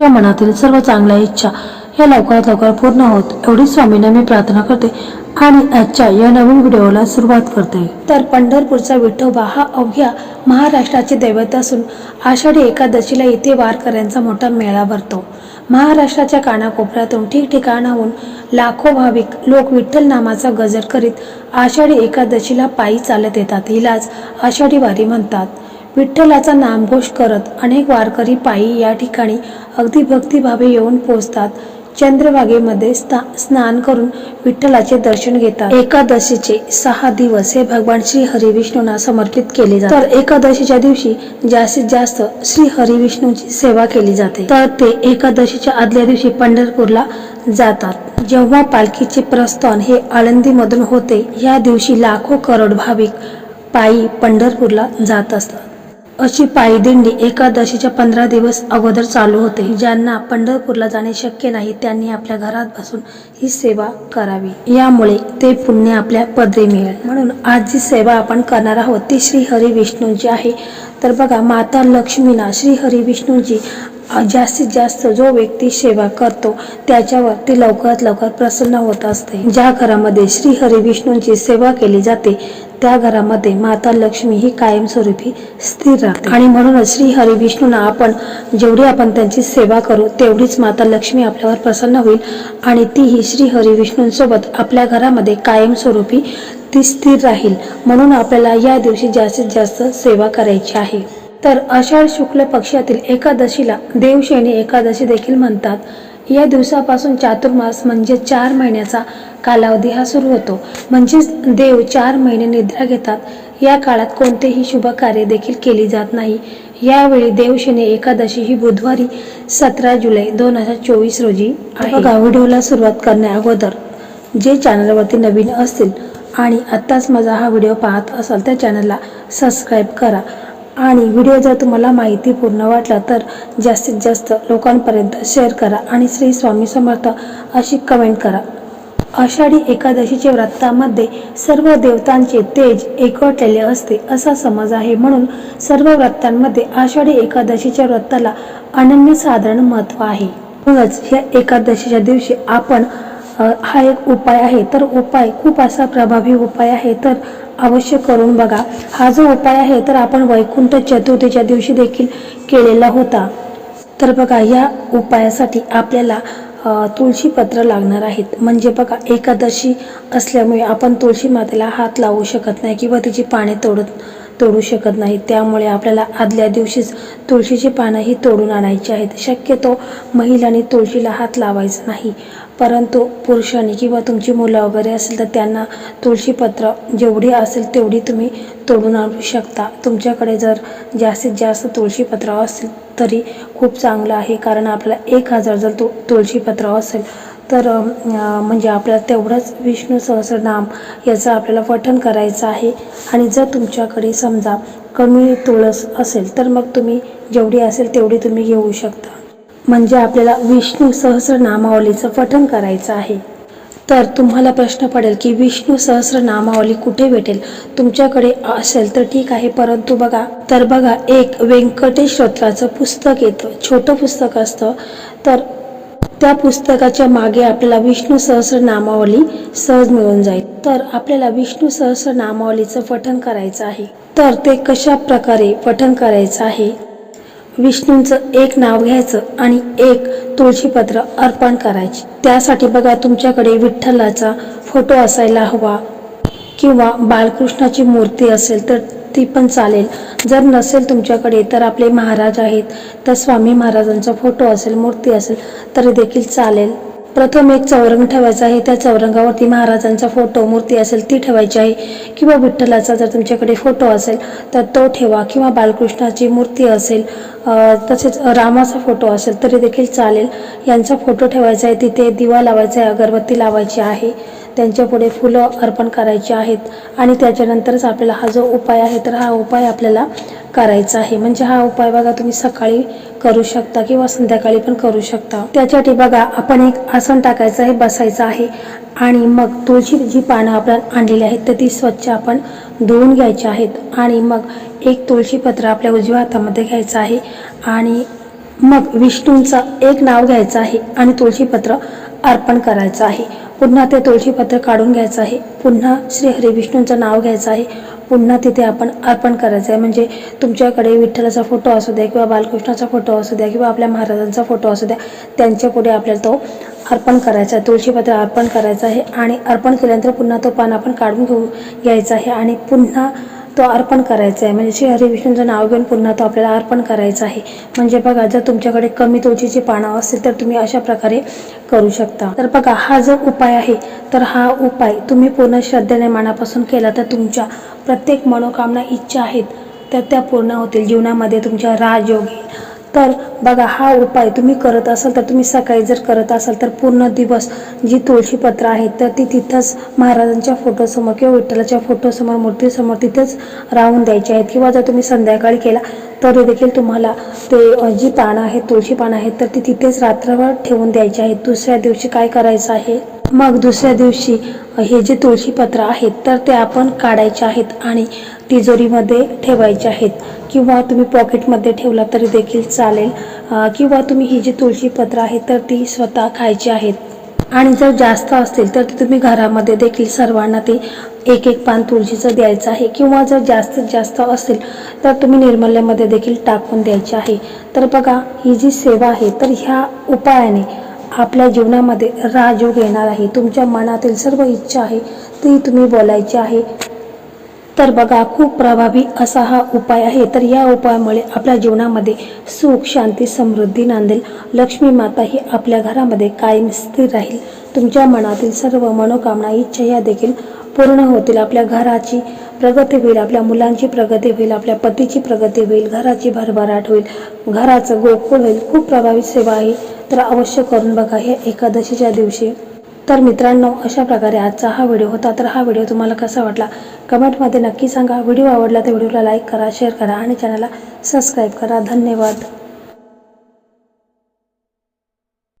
या मनातील सर्व चांगल्या इच्छा या लवकरात लवकर पूर्ण होत एवढी स्वामींना मी प्रार्थना करते आणि आजच्या या नवीन व्हिडिओला सुरुवात करते. तर पंढरपूरचा विठोबा हा अवघ्या महाराष्ट्राचे दैवत असून आषाढी एकादशीला इथे वारकऱ्यांचा मोठा मेळा भरतो. महाराष्ट्राच्या कानाकोपऱ्यातून ठिकठिकाणाहून लाखो भाविक लोक विठ्ठल नामाचा गजर करीत आषाढी एकादशीला पायी चालत येतात हिलाच आषाढी वारी म्हणतात. विठ्ठलाचा नामघोष करत अनेक वारकरी पायी या ठिकाणी अगदी भक्तिभावे येऊन पोहोचतात. चंद्रभागेमध्ये स्ना स्नान करून विठ्ठलाचे दर्शन घेतात. एकादशीचे सहा दिवस हे भगवान श्री हरिविष्णूंना समर्पित केले जातात तर एकादशीच्या दिवशी जास्तीत जास्त श्री हरिविष्णूंची सेवा केली जाते. तर ते एकादशीच्या आदल्या दिवशी पंढरपूरला जातात. जेव्हा पालखीचे प्रस्थान हे आळंदीमधून होते या दिवशी लाखो करोड भाविक पायी पंढरपूरला जात असतात. अशी पायदिंडी एकादशीच्या पंधरा दिवस अगोदर चालू होते. ज्यांना पंढरपूरला जाणे शक्य नाही त्यांनी आपल्या घरात बसून ही सेवा करावी. यामुळे ते पुण्य आपल्या पदरी मिळेल. म्हणून आज जी सेवा आपण करणार आहोत ती श्री हरी विष्णूंची आहे. तर बघा माता लक्ष्मीना श्री हरी विष्णूंची जास्तीत जास्त जो व्यक्ती सेवा करतो त्याच्यावर ती लवकरात लवकर प्रसन्न होत असते. ज्या घरामध्ये श्री हरी विष्णूंची सेवा केली जाते त्या घरामध्ये माता लक्ष्मी ही कायमस्वरूपी स्थिर राहते. आणि म्हणूनच श्री हरी विष्णूंना आपण जेवढी आपण त्यांची सेवा करू तेवढीच माता लक्ष्मी आपल्यावर प्रसन्न होईल आणि तीही श्री हरी विष्णूंसोबत आपल्या घरामध्ये कायमस्वरूपी ती स्थिर राहील. म्हणून आपल्याला या दिवशी जास्तीत जास्त सेवा करायची आहे. तर आषाढ शुक्ल पक्षातील एकादशीला देवशेणी एकादशी देखील म्हणतात. या दिवसापासून चातुर्मास म्हणजे चार महिन्याचा कालावधी हा सुरू होतो. म्हणजेच देव चार महिने निद्रा घेतात. या काळात कोणतेही शुभ कार्य देखील केली जात नाही. यावेळी देवशनी एकादशी ही बुधवारी सतरा जुलै दोन हजार चोवीस रोजी बघा व्हिडिओला सुरुवात करण्या अगोदर जे चॅनलवरती नवीन असतील आणि आत्ताच माझा हा व्हिडिओ पाहत असाल त्या चॅनलला सबस्क्राईब करा. आणि व्हिडिओ जर तुम्हाला माहिती पूर्ण वाटला तर जास्तीत जास्त लोकांपर्यंत शेअर करा आणि श्री स्वामी समर्थ अशी कमेंट करा. आषाढी एकादशीच्या व्रतामध्ये सर्व देवतांचे तेज एकवटलेले असते असा समज आहे. म्हणून सर्व व्रतांमध्ये आषाढी एकादशीच्या व्रताला अनन्यसाधारण महत्त्व आहे. म्हणूनच या एकादशीच्या दिवशी आपण हा एक उपाय आहे. तर उपाय खूप असा प्रभावी उपाय आहे. तर अवश्य करून बघा. हा जो उपाय आहे तर आपण वैकुंठ चतुर्थीच्या दिवशी देखील केलेला होता. तर बघा या उपायासाठी आपल्याला तुळशीपत्र तुळशी पत्र लागणार आहेत. म्हणजे बघा एकादशी असल्यामुळे आपण तुळशी मातेला हात लावू शकत नाही किंवा तिची पाने तोडत तोडू शकत नाही. त्यामुळे आपल्याला आदल्या दिवशीच तुळशीची पानं ही तोडून आणायची आहेत. शक्यतो महिलांनी तुळशीला हात लावायचा नाही. परंतु पुरुषांनी किंवा तुमची मुलं वगैरे असेल तर त्यांना तुळशीपत्र जेवढी असेल तेवढी तुम्ही तोडून आणू शकता. तुमच्याकडे जर जास्तीत जास्त तुळशीपत्र असेल तरी खूप चांगलं आहे. कारण आपल्याला एक हजार जर तु तुळशीपत्र असेल तर म्हणजे आपल्याला तेवढंच विष्णू सहस्रनाम याचं आपल्याला पठण करायचं आहे. आणि जर तुमच्याकडे समजा कमी तुळस असेल तर मग तुम्ही जेवढी असेल तेवढी तुम्ही घेऊ शकता. म्हणजे आपल्याला विष्णू सहस्रनामावलीचं पठण करायचं आहे. तर तुम्हाला प्रश्न पडेल की विष्णू सहस्रनामावली कुठे भेटेल? तुमच्याकडे असेल तर ठीक आहे परंतु बघा तर बघा एक व्यंकटेश स्तोत्राचं पुस्तक येतं छोटं पुस्तक असतं. तर त्या पुस्तकाच्या मागे आपल्याला विष्णू सहस्रनामावली सहज मिळून जाईल. तर आपल्याला विष्णू सहस्रनामावलीचं पठण करायचं आहे. तर ते कशा प्रकारे पठण करायचं आहे? विष्णूंचं एक नाव घ्यायचं आणि एक तुळशीपत्र अर्पण करायचे. त्यासाठी बघा तुमच्याकडे विठ्ठलाचा फोटो असायला हवा किंवा बालकृष्णाची मूर्ती असेल तर ती पण चालेल. जर नसेल तुमच्याकडे तर आपले महाराज आहेत तर स्वामी महाराजांचा फोटो असेल मूर्ती असेल तरी देखील चालेल. प्रथम एक चौरंग ठेवायचा आहे. त्या चौरंगावरती महाराजांचा फोटो मूर्ती असेल ती ठेवायची आहे. किंवा विठ्ठलाचा जर तुमच्याकडे फोटो असेल तर तो ठेवा. किंवा बालकृष्णाची मूर्ती असेल तसेच रामाचा फोटो असेल तरी देखील चालेल. यांचा फोटो ठेवायचा आहे. तिथे दिवा लावायचा आहे अगरबत्ती लावायची आहे. त्यांच्यापुढे फुलं अर्पण करायची आहेत आणि त्याच्यानंतरच आपल्याला हा जो उपाय आहे तर हा उपाय आपल्याला करायचा आहे. म्हणजे हा उपाय बघा तुम्ही सकाळी करू शकता किंवा संध्याकाळी पण करू शकता. त्याच्यासाठी बघा आपण एक आसन टाकायचं आहे बसायचं आहे आणि मग तुळशी जी पानं आपण आणलेली आहेत तर ती स्वच्छ आपण धुवून घ्यायची आहेत आणि मग एक तुळशीपत्र आपल्या उजव्या हातामध्ये घ्यायचं आहे आणि मग विष्णूंचं एक नाव घ्यायचं आहे आणि तुळशीपत्र अर्पण करायचं आहे. पुन्हा ते तुळशीपत्र काढून घ्यायचं आहे. पुन्हा श्री हरी विष्णूंचं नाव घ्यायचं आहे. पुन्हा तिथे आपण अर्पण करायचं आहे. म्हणजे तुमच्याकडे विठ्ठलाचा फोटो असू द्या किंवा बालकृष्णाचा फोटो असू द्या किंवा आपल्या महाराजांचा फोटो असू द्या त्यांच्या पुढे आपल्याला तो अर्पण करायचा आहे. तुळशीपत्र अर्पण करायचं आहे आणि अर्पण केल्यानंतर पुन्हा तो पान आपण काढून घेऊ घ्यायचा आहे. आणि पुन्हा तो अर्पण करायचा आहे. म्हणजे श्री हरिविष्णूंचं नाव घेऊन पुन्हा तो आपल्याला अर्पण करायचा आहे. म्हणजे बघा जर तुमच्याकडे कमी तुळशीची पानं असतील तर तुम्ही अशा प्रकारे करू शकता. तर बघा हा जो उपाय आहे तर हा उपाय तुम्ही पूर्ण श्रद्धेने मनापासून केला तर तुमच्या प्रत्येक मनोकामना इच्छा आहेत तर त्या पूर्ण होतील. जीवनामध्ये तुमच्या राजयोग येईल तर बघा हा उपाय तुम्ही करत असाल तर तुम्ही सकाळी जर करत असाल तर पूर्ण दिवस जी तुळशीपत्र आहेत तर ती तिथंच महाराजांच्या फोटोसमोर किंवा विठ्ठलाच्या फोटोसमोर मूर्तीसमोर तिथेच राहून द्यायचे आहेत. किंवा जर तुम्ही संध्याकाळी केला तरी देखील तुम्हाला ते जी पानं आहेत तुळशी पानं आहेत तर ती तिथेच रात्रभर ठेवून द्यायची आहेत. दुसऱ्या दिवशी काय करायचं आहे? मग दुसऱ्या दिवशी हे जे तुळशीपत्र आहेत तर ते आपण काढायचे आहेत आणि तिजोरीमध्ये ठेवायचे आहेत. किंवा तुम्ही पॉकेटमध्ये ठेवला तरी देखील चालेल. किंवा तुम्ही ही जी तुळशीपत्र आहेत तर ती स्वतः खायची आहेत. आणि जर जास्त असतील तर ते तुम्ही घरामध्ये देखील सर्वांना ते एक एक पान तुळशीचं द्यायचं आहे. किंवा जर जास्तीत जास्त असेल तर तुम्ही निर्मल्यामध्ये देखील टाकून द्यायचे आहे. तर बघा ही जी सेवा आहे तर ह्या उपायाने आपल्या जीवनामध्ये राजयोग येणार आहे. तुमच्या मनातील सर्व इच्छा आहे ती तुम्ही बोलायची आहे. तर बघा खूप प्रभावी असा हा उपाय आहे. तर या उपायामुळे आपल्या जीवनामध्ये सुख शांती समृद्धी नांदेल. लक्ष्मी माता ही आपल्या घरामध्ये कायम स्थिर राहील. तुमच्या मनातील सर्व मनोकामना इच्छा या देखील पूर्ण होतील. आपल्या घराची प्रगती होईल आपल्या मुलांची प्रगती होईल आपल्या पतीची प्रगती होईल घराची भरभराट होईल. घराचं गोकुळ होईल खूप प्रभावी सेवा आहे. तर अवश्य करून बघा हे एकादशीच्या दिवशी. तर मित्रांनो अशा प्रकारे आजचा हा व्हिडिओ होता. तर हा व्हिडिओ तुम्हाला कसा वाटला? कमेंटमध्ये नक्की सांगा. व्हिडिओ आवडला तर व्हिडिओला लाईक करा शेअर करा आणि चॅनलला सबस्क्राईब करा. धन्यवाद.